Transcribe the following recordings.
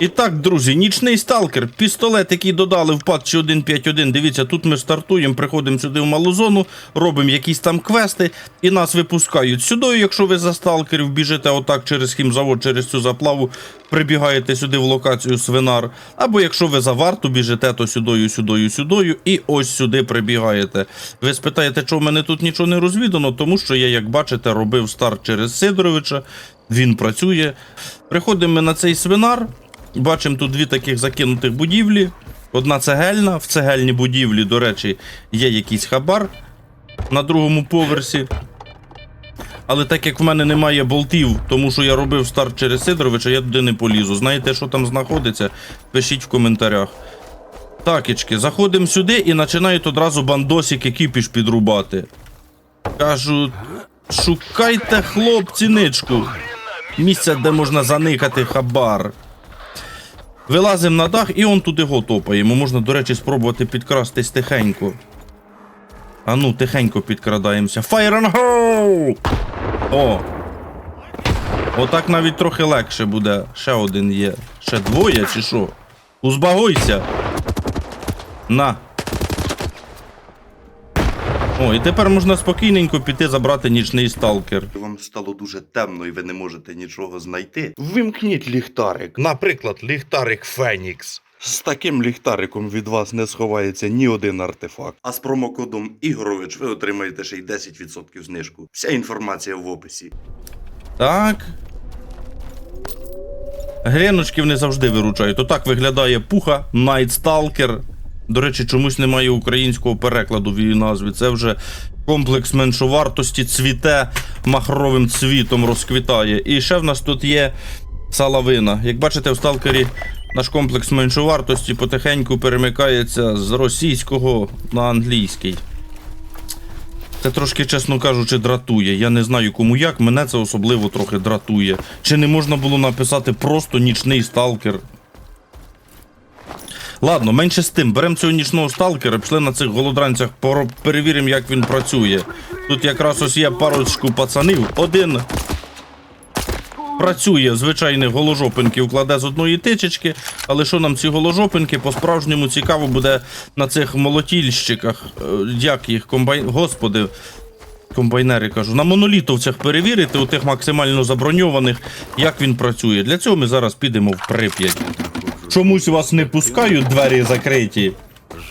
І так, друзі, нічний сталкер, пістолет, який додали в патчі 1.5.1. Дивіться, тут ми стартуємо, приходимо сюди в малу зону, робимо якісь там квести і нас випускають сюди. Якщо ви за сталкерів біжите отак через хімзавод, через цю заплаву, прибігаєте сюди в локацію свинар. Або якщо ви за варту біжите, то сюдою, сюдою, сюдою, і ось сюди прибігаєте. Ви спитаєте, чого в мене тут нічого не розвідано, тому що я, як бачите, робив старт через Сидоровича. Він працює. Приходимо ми на цей свинар. Бачимо тут дві таких закинутих будівлі. Одна цегельна. В цегельній будівлі, до речі, є якийсь хабар на другому поверсі. Але так як в мене немає болтів, тому що я робив старт через Сидоровича, я туди не полізу. Знаєте, що там знаходиться? Пишіть в коментарях. Такічки, заходимо сюди і починають одразу бандосики кіпіш підрубати. Кажуть, шукайте хлопці ничку. Місце, де можна заникати хабар. Вилазимо на дах і он туди го топаємо. Можна, до речі, спробувати підкрастись тихенько. А ну, тихенько підкрадаємося. Fire and hole! О! Отак навіть трохи легше буде. Ще один є. Ще двоє чи що? Узбагуйся! На. О, і тепер можна спокійненько піти забрати нічний сталкер. Вам стало дуже темно і ви не можете нічого знайти. Вимкніть ліхтарик. Наприклад, ліхтарик Фенікс. З таким ліхтариком від вас не сховається ні один артефакт. А з промокодом Ігорович ви отримаєте ще й 10% знижку. Вся інформація в описі. Так. Гріночків не завжди виручають. Отак виглядає пуха Stalker. До речі, чомусь немає українського перекладу в її назві. Це вже комплекс меншовартості цвіте махровим цвітом розквітає. І ще в нас тут є салавина. Як бачите, в сталкері наш комплекс меншовартості потихеньку перемикається з російського на англійський. Це трошки, чесно кажучи, дратує. Я не знаю кому як, мене це особливо трохи дратує. Чи не можна було написати просто нічний сталкер? Ладно, менше з тим, беремо цього нічного сталкера, пішли на цих голодранцях, перевіримо, як він працює. Тут якраз ось є парочку пацанів. Один працює звичайних голожопинків, кладе з одної тичечки, але що нам ці голожопинки по-справжньому цікаво буде на цих молотільщиках, е, як їх комбайн... Господи, комбайнери кажу, на монолітовцях перевірити, у тих максимально заброньованих, як він працює. Для цього ми зараз підемо в Прип'ять. Чомусь вас не пускають, двері закриті.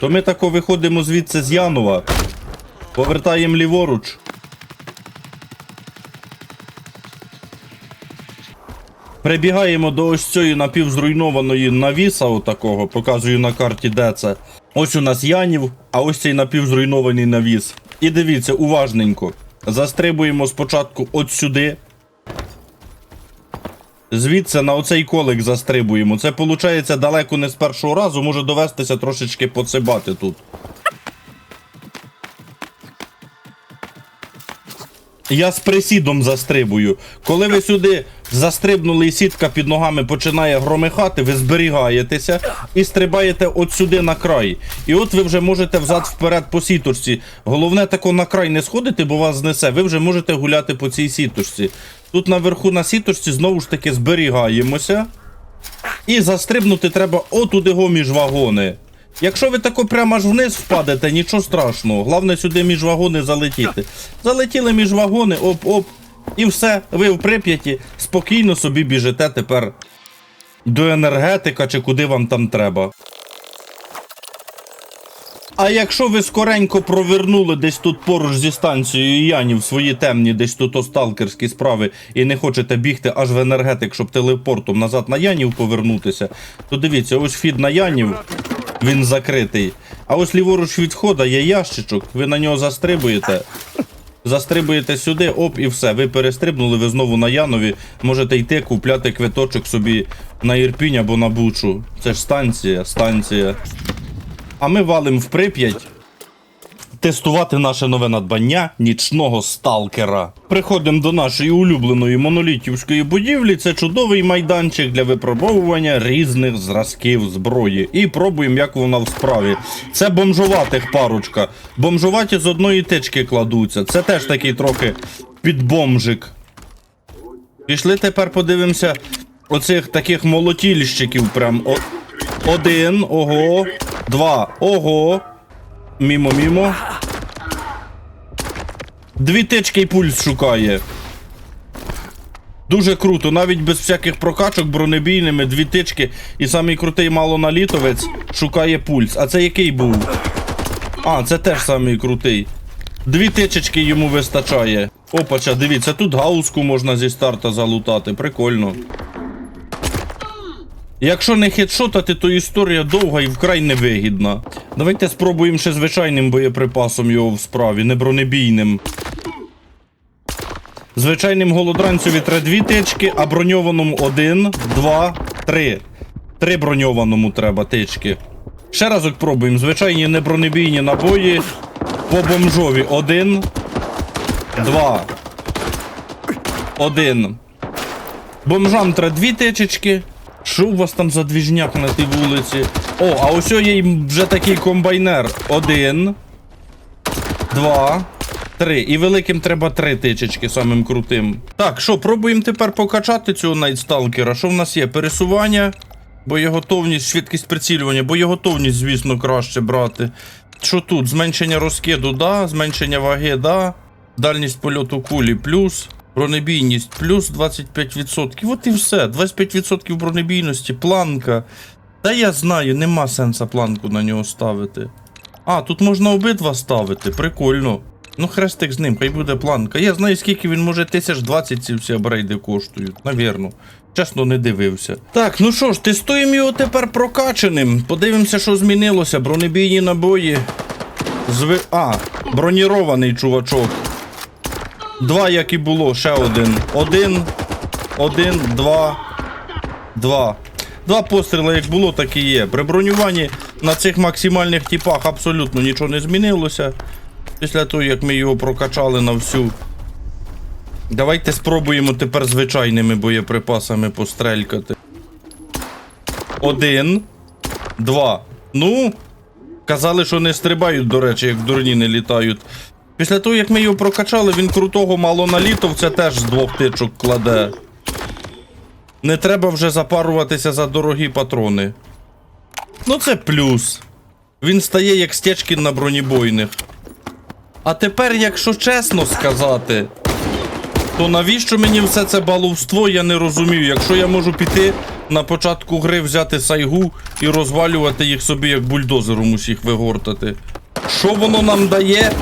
То ми тако виходимо звідси з Янова, повертаємо ліворуч. Прибігаємо до ось цієї напівзруйнованої навіса, отакого, показую на карті, де це. Ось у нас Янів, а ось цей напівзруйнований навіс. І дивіться, уважненько. Застрибуємо спочатку от сюди. Звідси на оцей колик застрибуємо. Це виходить далеко не з першого разу, може довестися трошечки поцибати тут. Я з присідом застрибую. Коли ви сюди застрибнули і сітка під ногами починає громихати, ви зберігаєтеся і стрибаєте от сюди на край. І от ви вже можете взад вперед по сіточці. Головне тако на край не сходити, бо вас знесе. Ви вже можете гуляти по цій сіточці. Тут наверху на сіточці знову ж таки зберігаємося. І застрибнути треба отуди го між вагони. Якщо ви тако прямо аж вниз впадете, нічого страшного. Головне сюди між вагони залетіти. Залетіли між вагони, оп-оп. І все, ви в Прип'яті спокійно собі біжите тепер до енергетика чи куди вам там треба. А якщо ви скоренько провернули десь тут поруч зі станцією Янів свої темні, десь тут осталкерські справи, і не хочете бігти аж в енергетик, щоб телепортом назад на Янів повернутися, то дивіться, ось фід на Янів, він закритий. А ось ліворуч від входа є ящичок, ви на нього застрибуєте. Застрибуєте сюди, оп, і все. Ви перестрибнули, ви знову на Янові. Можете йти купляти квиточок собі на Ірпінь або на Бучу. Це ж станція, станція. А ми валим в Прип'ять тестувати наше нове надбання нічного сталкера. Приходимо до нашої улюбленої монолітівської будівлі. Це чудовий майданчик для випробовування різних зразків зброї. І пробуємо, як вона в справі. Це бомжуватих парочка. Бомжуваті з одної тички кладуться. Це теж такий трохи підбомжик. Пішли тепер подивимося оцих таких молотільщиків. Прям О- один, ого, два, ого. Мімо, мімо. Дві тички і пульс шукає. Дуже круто, навіть без всяких прокачок бронебійними, дві тички і самий крутий малоналітовець шукає пульс. А це який був? А, це теж самий крутий. Дві тичечки йому вистачає. Опача, дивіться, тут гауску можна зі старта залутати. Прикольно. Якщо не хедшотати, то історія довга і вкрай невигідна. Давайте спробуємо ще звичайним боєприпасом його в справі, не бронебійним. Звичайним голодранцеві треба дві тички, а броньованому один, два, три. Три броньованому треба тички. Ще разок пробуємо. Звичайні небронебійні набої. По бомжові один. Два. Один. Бомжам треба дві тичечки. Що у вас там за двіжняк на тій вулиці? О, а ось є вже такий комбайнер. Один. Два. Три. І великим треба три тичечки, самим крутим. Так, що, пробуємо тепер покачати цього найтсталкера. Що в нас є? Пересування, боєготовність, швидкість прицілювання, боєготовність, звісно, краще брати. Що тут? Зменшення розкиду, да, зменшення ваги, да. Дальність польоту кулі плюс. Бронебійність плюс 25%. От і все. 25% бронебійності, планка. Та я знаю, нема сенсу планку на нього ставити. А, тут можна обидва ставити, прикольно. Ну, хрестик з ним, хай буде планка. Я знаю, скільки він може 1020 ці всі апгрейди коштують. Навірно. Чесно, не дивився. Так, ну що ж, тестуємо його тепер прокачаним. Подивимося, що змінилося. Бронебійні набої. Зви... А, бронірований чувачок. Два, як і було, ще один. Один, один, два, два. Два постріли, як було, так і є. При бронюванні на цих максимальних типах абсолютно нічого не змінилося. Після того, як ми його прокачали на всю. Давайте спробуємо тепер звичайними боєприпасами пострелькати. Один. Два. Ну. Казали, що не стрибають, до речі, як дурні не літають. Після того, як ми його прокачали, він крутого мало налітовця теж з двох тичок кладе. Не треба вже запаруватися за дорогі патрони. Ну, це плюс. Він стає як стечкін на бронебойних. А тепер, якщо чесно сказати, то навіщо мені все це баловство, я не розумію. Якщо я можу піти на початку гри взяти сайгу і розвалювати їх собі як бульдозером усіх вигортати. Що воно нам дає?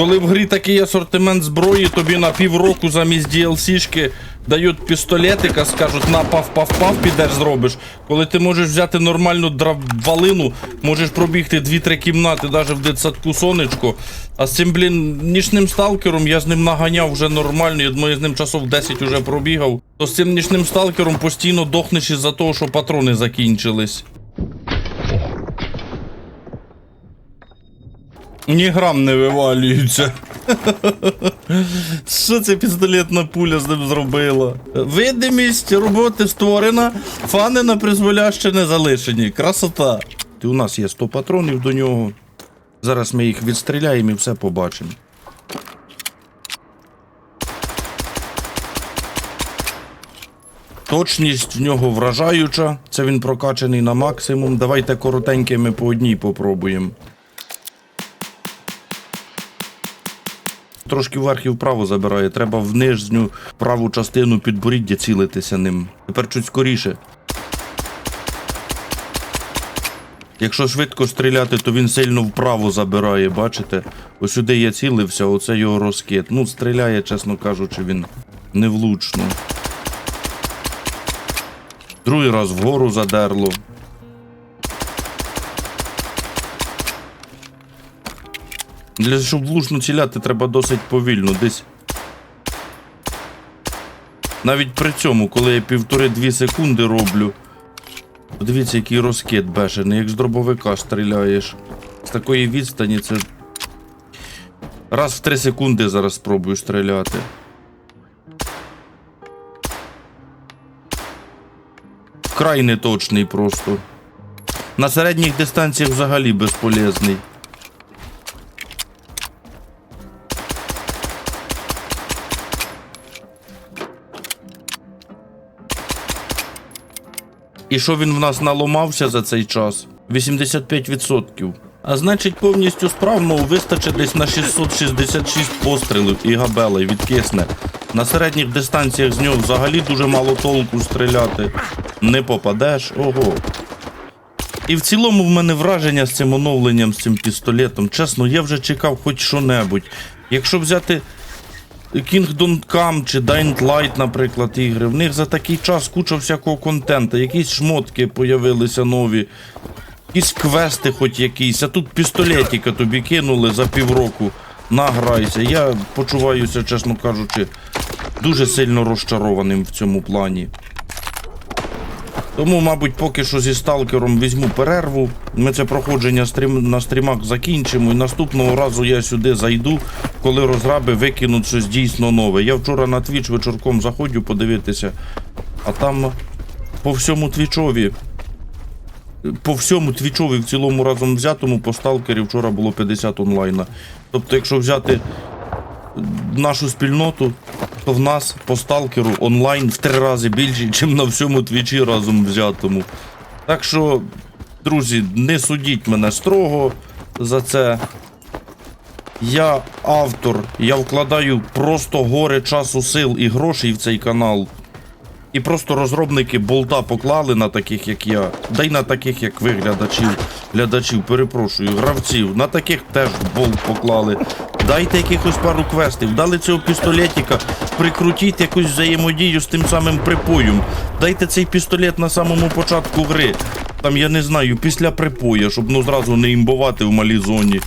Коли в грі такий асортимент зброї, тобі на півроку замість DLC-шки дають пістолетика, скажуть на пав-пав-пав, підеш зробиш. Коли ти можеш взяти нормальну дравалину, можеш пробігти 2-3 кімнати, навіть в дитсадку сонечко. А з цим, блін, нічним сталкером я з ним наганяв вже нормально, я думаю, з ним часов 10 уже пробігав. То з цим нічним сталкером постійно дохнеш із-за того, що патрони закінчились. Ні грам не вивалюється. Що це пістолетна пуля з ним зробила? Видимість роботи створена, фани на призволяще не залишені. Красота. У нас є 100 патронів до нього. Зараз ми їх відстріляємо і все побачимо. Точність в нього вражаюча. Це він прокачаний на максимум. Давайте коротенькими по одній попробуємо. Трошки вверх і вправо забирає. Треба в нижню праву частину підборіддя цілитися ним. Тепер чуть скоріше. Якщо швидко стріляти, то він сильно вправо забирає, бачите? Ось сюди я цілився, оце його розкид. Ну, стріляє, чесно кажучи, він невлучно. Другий раз вгору задерло. Для щоб влучно ціляти, треба досить повільно. Десь. Навіть при цьому, коли я півтори-дві секунди роблю. Подивіться, який розкид бешений, як з дробовика стріляєш. З такої відстані це. Раз в три секунди зараз спробую стріляти. Край неточний просто. На середніх дистанціях взагалі безполезний. І що він в нас наломався за цей час? 85%. А значить, повністю справно вистачить десь на 666 пострілів і габелей відкисне. На середніх дистанціях з нього взагалі дуже мало толку стріляти. Не попадеш, ого. І в цілому в мене враження з цим оновленням, з цим пістолетом. Чесно, я вже чекав хоч що-небудь. Якщо взяти Kingdom Come чи Dying Light, наприклад, ігри, в них за такий час куча всякого контенту, якісь шмотки появилися нові, якісь квести хоч якісь, а тут пістолетика тобі кинули за півроку. Награйся. Я почуваюся, чесно кажучи, дуже сильно розчарованим в цьому плані. Тому, мабуть, поки що зі сталкером візьму перерву. Ми це проходження стрім... на стрімах закінчимо. І наступного разу я сюди зайду, коли розраби викинуть щось дійсно нове. Я вчора на твіч вечірком заходжу подивитися, а там по всьому твічові. По всьому твічові в цілому разом взятому по сталкері вчора було 50 онлайна. Тобто, якщо взяти нашу спільноту, то в нас по сталкеру онлайн в три рази більше, ніж на всьому твічі разом взятому. Так що, друзі, не судіть мене строго за це. Я автор, я вкладаю просто гори часу, сил і грошей в цей канал. І просто розробники болта поклали на таких, як я, да й на таких, як ви, глядачів, глядачів, перепрошую, гравців, на таких теж болт поклали. Дайте якихось пару квестів, дали цього пістолетика, прикрутіть якусь взаємодію з тим самим припоєм. Дайте цей пістолет на самому початку гри. Там, я не знаю, після припоя, щоб ну зразу не імбувати в малій зоні.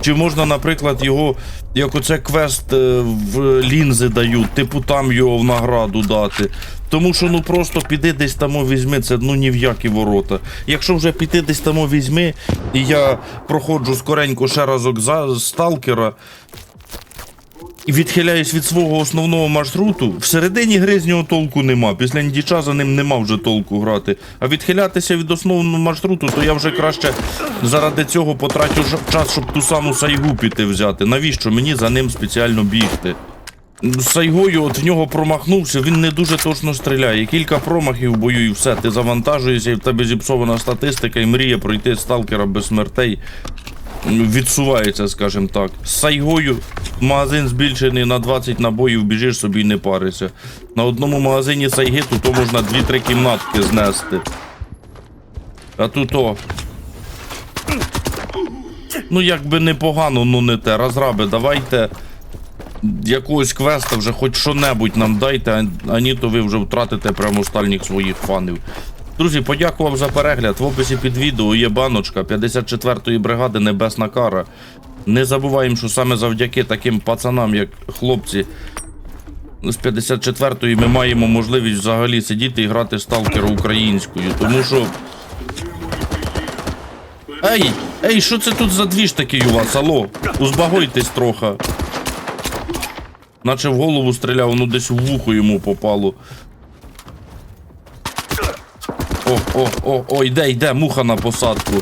Чи можна, наприклад, його, як оце квест е, в лінзи дають, типу там його в награду дати. Тому що ну просто піди десь там візьми, це ну ні в які ворота. Якщо вже піти десь там візьми, і я проходжу скоренько ще разок за сталкера. І відхиляюсь від свого основного маршруту. Всередині гри з нього толку нема. Після індіча за ним нема вже толку грати. А відхилятися від основного маршруту, то я вже краще заради цього потрачу час, щоб ту саму сайгу піти взяти. Навіщо мені за ним спеціально бігти? Сайгою от в нього промахнувся, він не дуже точно стріляє. Кілька промахів в бою і все. Ти завантажуєшся, і в тебе зіпсована статистика, і мріє пройти сталкера без смертей. Відсувається, скажімо так. З Сайгою магазин збільшений на 20 набоїв, біжиш собі і не паришся. На одному магазині Сайги тут то можна 2-3 кімнатки знести. А тут о. Ну, якби непогано, ну не те. Розраби, давайте якогось квеста вже хоч що-небудь нам дайте, а- ні, то ви вже втратите прямо останніх своїх фанів. Друзі, подякував за перегляд. В описі під відео є баночка 54-ї бригади Небесна Кара. Не забуваємо, що саме завдяки таким пацанам, як хлопці з 54-ї, ми маємо можливість взагалі сидіти і грати сталкера українською. Тому що. Ей! Ей, що це тут за двіж такий у вас? Алло? Узбагойтесь трохи. Наче в голову стріляв, ну десь в вухо йому попало. О, о, о, о, йде, йде, муха на посадку.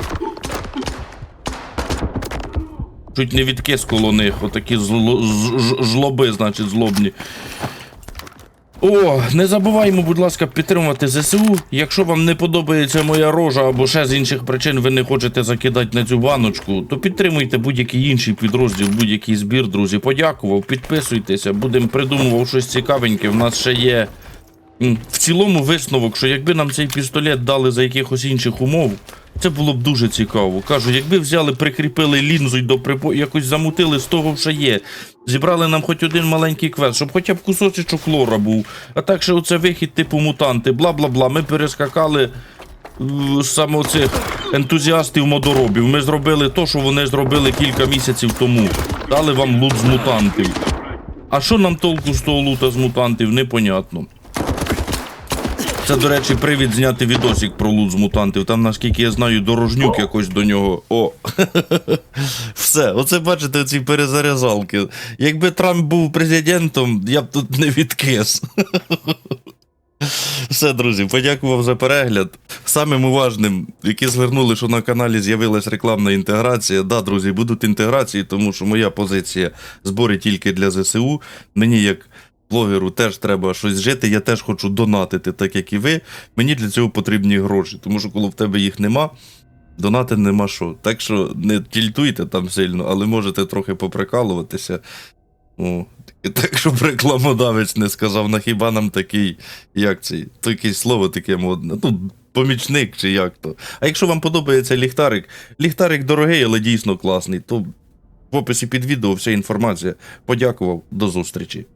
Чуть не відкис коло них, отакі жлоби, значить, злобні. О, не забуваймо, будь ласка, підтримувати ЗСУ. Якщо вам не подобається моя рожа або ще з інших причин ви не хочете закидати на цю баночку, то підтримуйте будь-який інший підрозділ, будь-який збір, друзі. Подякував, підписуйтеся, будемо придумував щось цікавеньке. В нас ще є в цілому висновок, що якби нам цей пістолет дали за якихось інших умов, це було б дуже цікаво. Кажу, якби взяли, прикріпили лінзу й до припо... якось замутили з того, що є. Зібрали нам хоч один маленький квест, щоб хоча б кусочок лора був. А так що оце вихід типу мутанти, бла бла бла. Ми перескакали е, саме цих ентузіастів модоробів. Ми зробили то, що вони зробили кілька місяців тому. Дали вам лут з мутантів. А що нам толку з того лута з мутантів, непонятно. Це, до речі, привід зняти відосик про лут з мутантів. Там, наскільки я знаю, дорожнюк якось до нього. О! Все, оце бачите, ці перезарязалки. Якби Трамп був президентом, я б тут не відкис. Все, друзі, подякував за перегляд. Самим уважним, які звернули, що на каналі з'явилась рекламна інтеграція. Да, друзі, будуть інтеграції, тому що моя позиція збори тільки для ЗСУ. Мені як блогеру теж треба щось жити. Я теж хочу донатити, так як і ви. Мені для цього потрібні гроші, тому що коли в тебе їх нема, донати нема що. Так що не тільтуйте там сильно, але можете трохи поприкалуватися. О, так, щоб рекламодавець не сказав, на хіба нам такий, як цей, якесь слово таке модне. Ну, помічник чи як то. А якщо вам подобається ліхтарик, ліхтарик дорогий, але дійсно класний, то в описі під відео вся інформація. Подякував, до зустрічі.